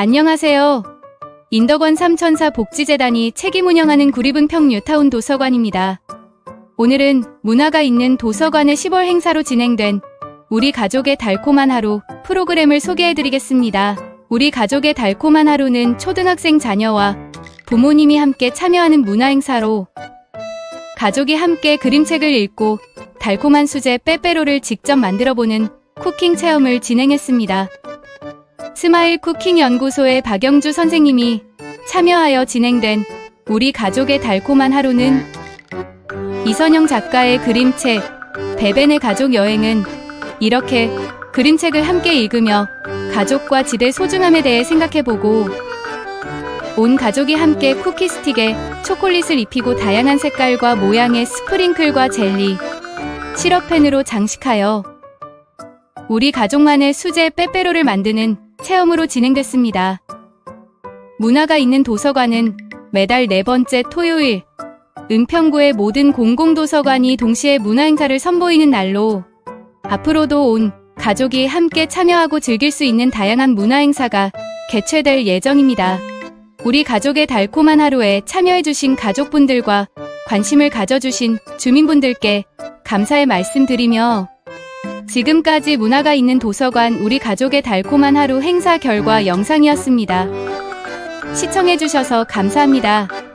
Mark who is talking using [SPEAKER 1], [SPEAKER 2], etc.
[SPEAKER 1] 안녕하세요. 인덕원 삼천사 복지재단이 책임 운영하는 구리분평 뉴타운 도서관입니다. 오늘은 문화가 있는 도서관의 10월 행사로 진행된 우리 가족의 달콤한 하루 프로그램을 소개해드리겠습니다. 우리 가족의 달콤한 하루는 초등학생 자녀와 부모님이 함께 참여하는 문화 행사로 가족이 함께 그림책을 읽고 달콤한 수제 빼빼로를 직접 만들어보는 쿠킹 체험을 진행했습니다. 스마일 쿠킹 연구소의 박영주 선생님이 참여하여 진행된 우리 가족의 달콤한 하루는 이선영 작가의 그림책 베벤의 가족 여행은 이렇게 그림책을 함께 읽으며 가족과 집의 소중함에 대해 생각해보고 온 가족이 함께 쿠키 스틱에 초콜릿을 입히고 다양한 색깔과 모양의 스프링클과 젤리, 시럽펜으로 장식하여 우리 가족만의 수제 빼빼로를 만드는 체험으로 진행됐습니다. 문화가 있는 도서관은 매달 네 번째 토요일 은평구의 모든 공공도서관이 동시에 문화 행사를 선보이는 날로 앞으로도 온 가족이 함께 참여하고 즐길 수 있는 다양한 문화 행사가 개최될 예정입니다. 우리 가족의 달콤한 하루에 참여해주신 가족분들과 관심을 가져주신 주민분들께 감사의 말씀드리며 지금까지 문화가 있는 도서관 우리 가족의 달콤한 하루 행사 결과 영상이었습니다. 시청해주셔서 감사합니다.